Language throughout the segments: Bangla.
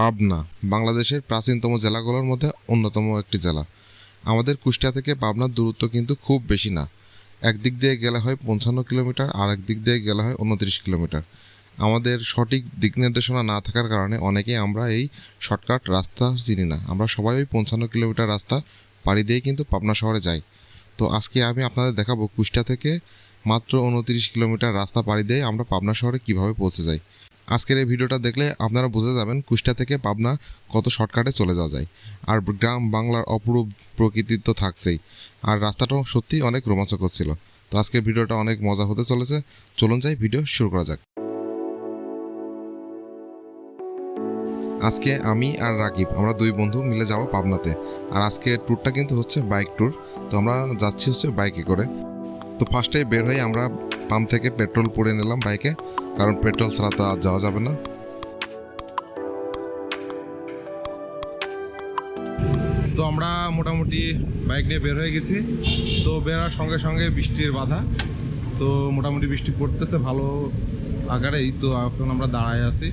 পাবনা, বাংলাদেশের প্রাচীনতম জেলাগুলোর মধ্যে অন্যতম একটি জেলা। আমাদের কুষ্টিয়া থেকে পাবনার দূরত্ব কিন্তু খুব বেশি না। একদিক দিয়ে গেলে হয় পঞ্চান্ন কিলোমিটার আর একদিক দিয়ে গেলে হয় উনত্রিশ কিলোমিটার। আমাদের সঠিক দিক নির্দেশনা না থাকার কারণে অনেকেই আমরা এই শর্টকাট রাস্তা চিনি না। আমরা সবাই ওই পঞ্চান্ন কিলোমিটার রাস্তা পাড়ি দিয়ে কিন্তু পাবনা শহরে যাই। তো আজকে আমি আপনাদের দেখাবো কুষ্টিয়া থেকে মাত্র উনত্রিশ কিলোমিটার রাস্তা পাড়ি দিয়ে আমরা পাবনা শহরে কীভাবে পৌঁছে যাই। আজকের এই ভিডিওটা দেখলে আপনারা বুঝে যাবেন কুষ্টিয়া থেকে পাবনা কত শর্টকাটে চলে যাওয়া যায়। আর গ্রাম বাংলার অপরূপ প্রকৃতি তো থাকছেই। আর রাস্তাটাও সত্যি অনেক রোমাঞ্চকর ছিল। তো আজকের ভিডিওটা অনেক মজা হতে চলেছে। চলুন যাই, ভিডিও শুরু করা যাক। আজকে আমি আর রাকিব, আমরা দুই বন্ধু মিলে যাব পাবনাতে। আর আজকে ট্যুরটা কিন্তু হচ্ছে বাইক ট্যুর তো আমরা যাচ্ছি হচ্ছে বাইকে করে। তো ফার্স্টে বের হয়ে আমরা পাম্প থেকে পেট্রোল পুড়ে নিলাম বাইকে কারণ পেট্রোল ছাড়া তো আর যাওয়া যাবে না। তো আমরা মোটামুটি বাইক নিয়ে বের হয়ে গেছি। তো বেরার সঙ্গে সঙ্গে বৃষ্টির বাধা। তো মোটামুটি বৃষ্টি পড়তেছে ভালো আকারেই, তো এখন আমরা দাঁড়ায় আছি।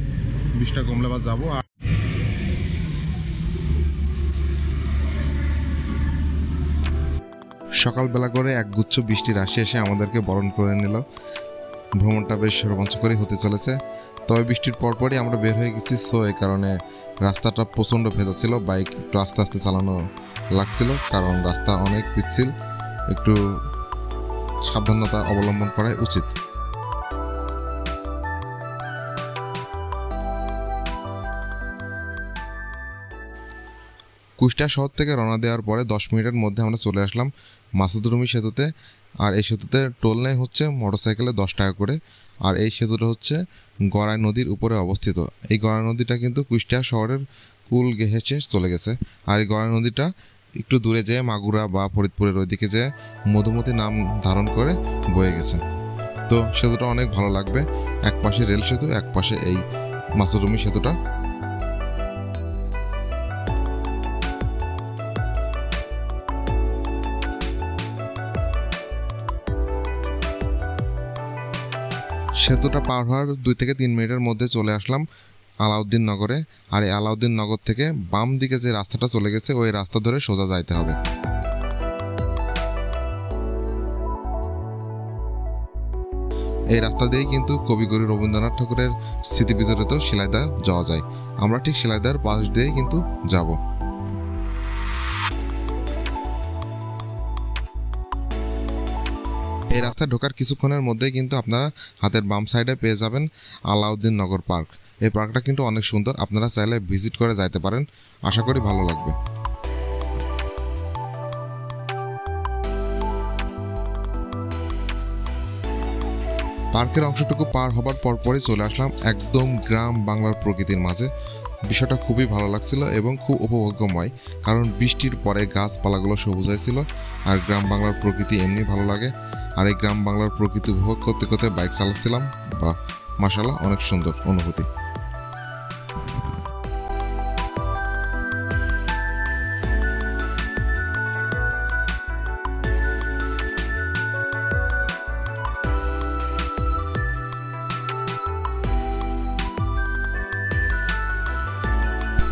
বৃষ্টিটা কমলে বা যাব। আর সকালবেলা করে একগুচ্ছ বৃষ্টি রাশি এসে আমাদেরকে বরণ করে নিল। ভ্রমণটা বেশ রোমাঞ্চকরই হতে চলেছে। তবে বৃষ্টির পরপরই আমরা বের হয়ে গেছি, সো এই কারণে রাস্তাটা প্রচণ্ড ভেজা ছিল, বাইক একটু আস্তে আস্তে চালানো লাগছিল, কারণ রাস্তা অনেক পিচ্ছিল। একটু সাবধানতা অবলম্বন করাই উচিত। কুষ্টিয়া শহর থেকে রওনা দেওয়ার পরে দশ মিনিটের মধ্যে আমরা চলে আসলাম মাসুদরুমি সেতুতে। আর এই সেতুতে টোল নেয় হচ্ছে মোটরসাইকেলে দশ টাকা করে। আর এই সেতুটা হচ্ছে গড়াই নদীর উপরে অবস্থিত। এই গড়াই নদীটা কিন্তু কুষ্টিয়া শহরের কুল ঘেঁষে চলে গেছে। আর এই গড়াই নদীটা একটু দূরে যেয়ে মাগুরা বা ফরিদপুরের ওইদিকে যেয়ে মধুমতি নাম ধারণ করে বয়ে গেছে। তো সেতুটা অনেক ভালো লাগবে। এক পাশে রেল সেতু এক পাশে এই মাসুদরুমি সেতুটা। সেতুটা পার হওয়ার দুই থেকে তিন মিনিটের মধ্যে চলে আসলাম আলাউদ্দিন নগরে। আর এই আলাউদ্দিন নগর থেকে বাম দিকে যে রাস্তাটা চলে গেছে, ওই রাস্তা ধরে সোজা যাইতে হবে। এই রাস্তা দিয়েই কিন্তু কবিগুরু রবীন্দ্রনাথ ঠাকুরের স্মৃতি বিতরিত শিলাইদা যাওয়া যায়। আমরা ঠিক শিলাইদার পাশ দিয়েই কিন্তু যাব। এই রাস্তায় ঢোকার কিছুক্ষণের মধ্যেই কিন্তু আপনারা হাতের বাম সাইডে পেয়ে যাবেন আলাউদ্দিন নগর পার্ক। এই পার্কটা কিন্তু অনেক সুন্দর, আপনারা চাইলে ভিজিট করে যাইতে পারেন। আশা করি ভালো লাগবে। পার্কের অংশটুকু পার হবার পরপরই চলে আসলাম একদম গ্রাম বাংলার প্রকৃতির মাঝে। বিষয়টা খুবই ভালো লাগছিল এবং খুব উপভোগ্যময়, কারণ বৃষ্টির পরে গাছপালাগুলো সবুজ হয়েছিল, আর গ্রাম বাংলার প্রকৃতি এমনি ভালো লাগে। আর এই গ্রাম বাংলার প্রকৃতি উপভোগ করতে করতে বাইক চালাচ্ছিলাম, বা মাসাল্লাহ অনেক সুন্দর অনুভূতি।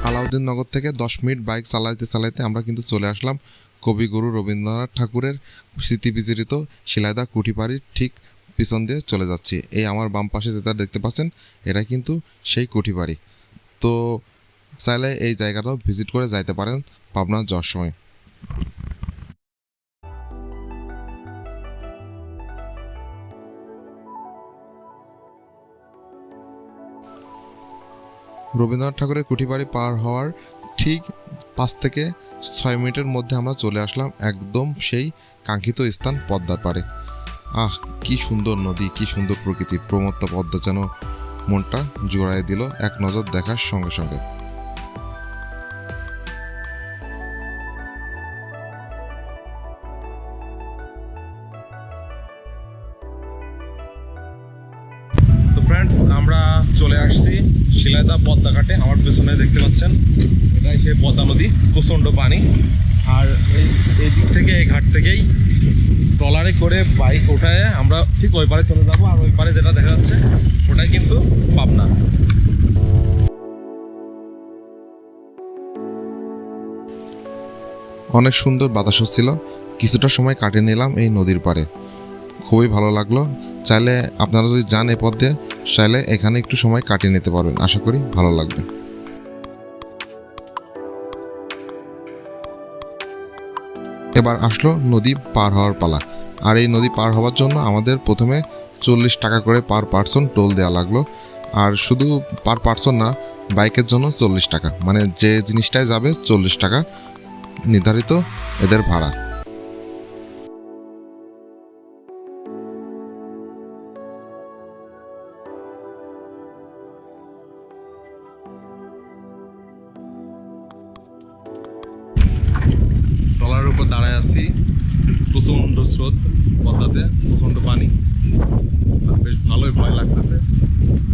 আলাউদ্দিন নগর থেকে দশ মিনিট বাইক চালাইতে চালাইতে আমরা কিন্তু চলে আসলাম কবিগুরু রবীন্দ্রনাথ ঠাকুরের স্মৃতি বিজড়িত শিলাইদা কুঠিবাড়ির ঠিক পিছন দিয়ে চলে যাচ্ছি। এই আমার বাম পাশে যেটা দেখতে পাচ্ছেন, এটা কিন্তু সেই কুঠিবাড়ি তো চাইলে এই জায়গাটাও ভিজিট করে যাইতে পারেন পাবনা যাওয়ার সময়। রবীন্দ্রনাথ ঠাকুরের কুঠিবাড়ি পার হওয়ার ঠিক পাঁচ থেকে ছয় মিনিটের মধ্যে আমরা চলে আসলাম একদম সেই কাঙ্ক্ষিত স্থান পদ্মার পাড়ে। আহ, কি সুন্দর নদী, কি সুন্দর প্রকৃতি, প্রমত্ত পদ্মা যেন মনটা জোড়ায় দিল এক নজর দেখার সঙ্গে সঙ্গে। ফ্রেন্ডস আমরা চলে আসছি শিলাইদা পদ্মা ঘাটে আমার পেছনে দেখতে পাচ্ছেন এটাই সেই পদ্মা নদী, প্রচণ্ড পানি। আর এই এই দিক থেকে, এই ঘাট থেকেই ট্রলারে করে বাইক ওঠায় আমরা ঠিক ওই পারে চলে যাব। আর ওই পারে যেটা দেখা যাচ্ছে, ওটাই কিন্তু পাবনা। অনেক সুন্দর বাতাস হচ্ছিল। কিছুটা সময় কাটিয়ে নিলাম এই নদীর পারে খুবই ভালো লাগল। চাইলে আপনারা যদি যান এ পথে চাইলে এখানে একটু সময় কাটিয়ে নিতে পারবেন। আশা করি ভালো লাগবে। এবার আসলো নদী পার হওয়ার পালা। আর এই নদী পার হওয়ার জন্য আমাদের প্রথমে চল্লিশ টাকা করে পার পার্সন টোল দেওয়া লাগল। আর শুধু পার পার্সন না বাইকের জন্য চল্লিশ টাকা। মানে যে জিনিসটায় যাবে চল্লিশ টাকা নির্ধারিত এদের ভাড়া। দাঁড়ায় আছি। প্রচণ্ড স্রোত পদ্মাতে, প্রচণ্ড পানি। বেশ ভালোই ভয় লাগতেছে।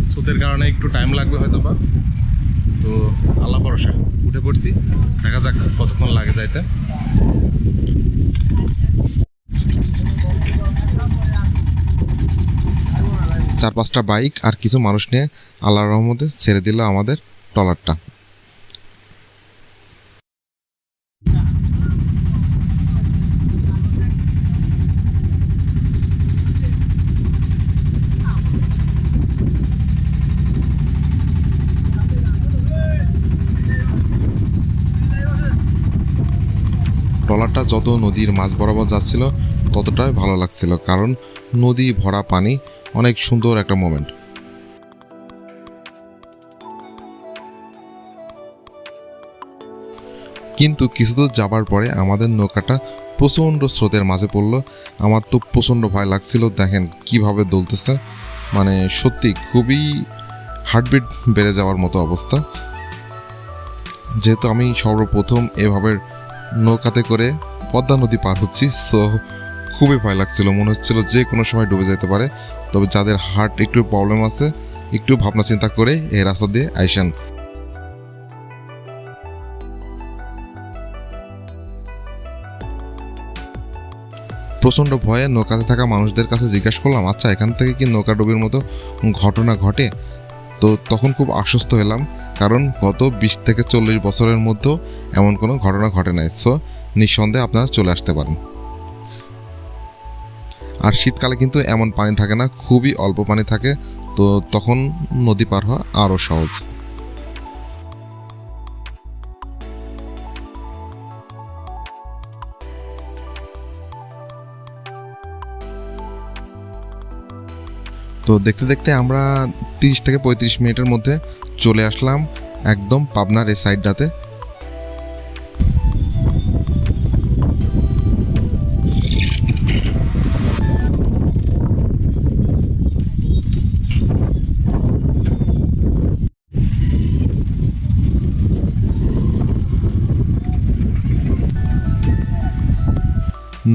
স্রোতের কারণে একটু টাইম লাগবে হয়তো বা তো আল্লাহ ভরসা, উঠে পড়ছি। দেখা যাক কতক্ষণ লাগে যাইতে। চার পাঁচটা বাইক আর কিছু মানুষ নিয়ে আল্লাহর রহমতে ছেড়ে দিল আমাদের ট্রলারটা ট্রলারটা যত নদীর মাছ বরাবর যাচ্ছিল, ততটাই ভালো লাগছিল, কারণ নদী ভরা পানি অনেক সুন্দর একটা মোমেন্ট কিন্তু কিছু দূর যাবার পরে আমাদের নৌকাটা প্রচণ্ড স্রোতের মাঝে পড়ল। আমার তো প্রচণ্ড ভয় লাগছিল, দেখেন কীভাবে দোলতেছে। মানে সত্যি খুবই হার্টবিট বেড়ে যাওয়ার মতো অবস্থা। যেহেতু আমি সর্বপ্রথম এভাবে নৌকাতে করে পদ্মা নদী পার হচ্ছি সো খুবই ভয় লাগছিল। মনে হচ্ছিল যে কোনো সময় ডুবে যেতে পারে, তবে যাদের হার্ট একটু প্রবলেম আছে, একটু ভাবনা চিন্তা করে এই রাস্তা দিয়ে আইসেন। প্রচণ্ড ভয়ে নৌকাতে থাকা মানুষদের কাছে জিজ্ঞাসা করলাম আচ্ছা এখান থেকে কি নৌকা ডুবির মতো ঘটনা ঘটে? তো তখন খুব আশ্বস্ত হলাম কারণ গত বিশ থেকে চল্লিশ বছরের মধ্যেও এমন কোনো ঘটনা ঘটে নাই। সো নিঃসন্দেহে আপনারা চলে আসতে পারেন। আর শীতকালে কিন্তু এমন পানি থাকে না, খুবই অল্প পানি থাকে, তো তখন নদী পার হওয়া আরও সহজ। তো দেখতে দেখতে আমরা তিরিশ থেকে পঁয়ত্রিশ মিনিটের মধ্যে চলে আসলাম একদম পাবনার এই সাইডটাতে।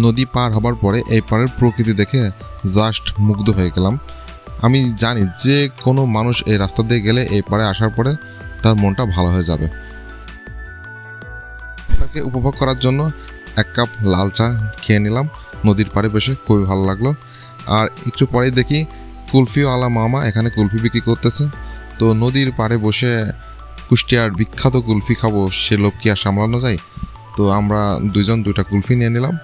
নদী পার হবার পরে এই পাড়ের প্রকৃতি দেখে জাস্ট মুগ্ধ হয়ে গেলাম। আমি জানি যে কোনো মানুষ এই রাস্তা দিয়ে গেলে এই পাড়ে আসার পরে তার মনটা ভালো হয়ে যাবে। তাকে উপভোগ করার জন্য এক কাপ লাল চা খেয়ে নিলাম। নদীর পাড়ে বসে খুবই ভালো লাগল। আর একটু পরেই দেখি কুলফিও আলা মামা এখানে কুলফি বিক্রি করতেছে। তো নদীর পাড়ে বসে কুষ্টিয়ার বিখ্যাত কুলফি খাব, সে লোক কি আর সামলানো যায়? তো আমরা দুইজন দুইটা কুলফি নিয়ে নিলাম।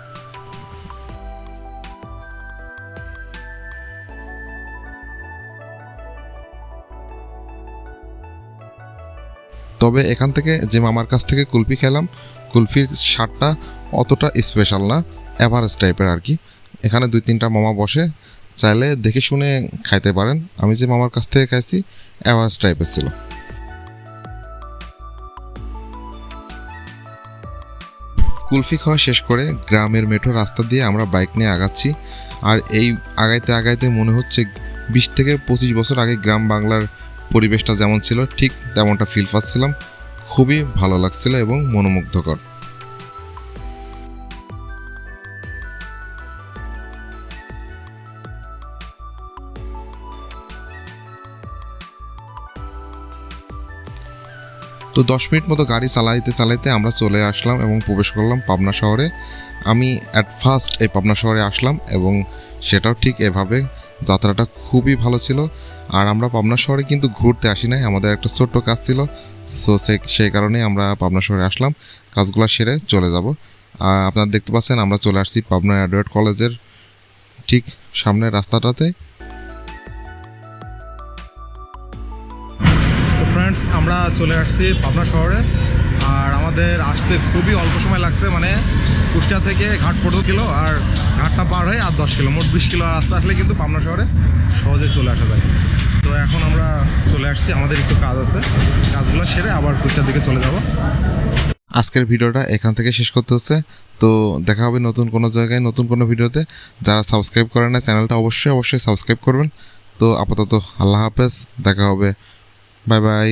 তবে এখান থেকে যে মামার কাছ থেকে কুলফি খেলাম, কুলফির স্বাদটা অতটা স্পেশাল না অ্যাভারেজ টাইপের আর কি। এখানে দুই তিনটা মামা বসে, চাইলে দেখে শুনে খাইতে পারেন। আমি যে মামার কাছ থেকে খাইছি অ্যাভারেজ টাইপের ছিল। কুলফি খাওয়া শেষ করে গ্রামের মেঠো রাস্তা দিয়ে আমরা বাইক নিয়ে আগাচ্ছি। আর এই আগাইতে আগাইতে মনে হচ্ছে বিশ থেকে পঁচিশ বছর আগে গ্রাম বাংলার পরিবেশটা যেমন ছিল, ঠিক তেমনটা ফিল পাচ্ছিলাম। খুবই ভালো লাগছিল এবং মনোমুগ্ধকর। তো দশ মিনিট মতো গাড়ি চালাইতে চালাইতে আমরা চলে আসলাম এবং প্রবেশ করলাম পাবনা শহরে। আমি অ্যাট ফার্স্ট এই পাবনা শহরে আসলাম এবং সেটাও ঠিক এভাবে। যাত্রাটা খুবই ভালো ছিল। আর আমরা পাবনা শহরে কিন্তু ঘুরতে আসি নাই। আমাদের একটা ছোট্ট কাজ ছিল। সো সেই কারণে আমরা পাবনা শহরে আসলাম। কাজগুলো সেরে চলে যাব। আপনারা দেখতে পাচ্ছেন, আমরা চলে আসছি পাবনা অ্যাডওয়ার্ড কলেজের ঠিক সামনের রাস্তাটাতে। ফ্রেন্ডস আমরা চলে আসছি পাবনা শহরে। আর আমাদের আসতে খুবই অল্প সময় লাগছে মানে কুষ্টিয়া থেকে ঘাট পনেরো কিলো আর ঘাটটা পার হয়ে আর দশ কিলো, মোট বিশ কিলো রাস্তা আসলে কিন্তু পাবনা শহরে সহজে চলে আসা যায়। এখন আমরা চলে আসছি। আমাদের একটু কাজ আছে। কাজগুলো সেরে আবার কুষ্টার দিকে চলে যাব। আজকের ভিডিওটা এখান থেকে শেষ করতে হচ্ছে। তো দেখা হবে নতুন কোনো জায়গায়, নতুন কোনো ভিডিওতে। যারা সাবস্ক্রাইব করে না চ্যানেলটা অবশ্যই অবশ্যই সাবস্ক্রাইব করবেন। তো আপাতত আল্লাহ হাফেজ। দেখা হবে। Bye bye.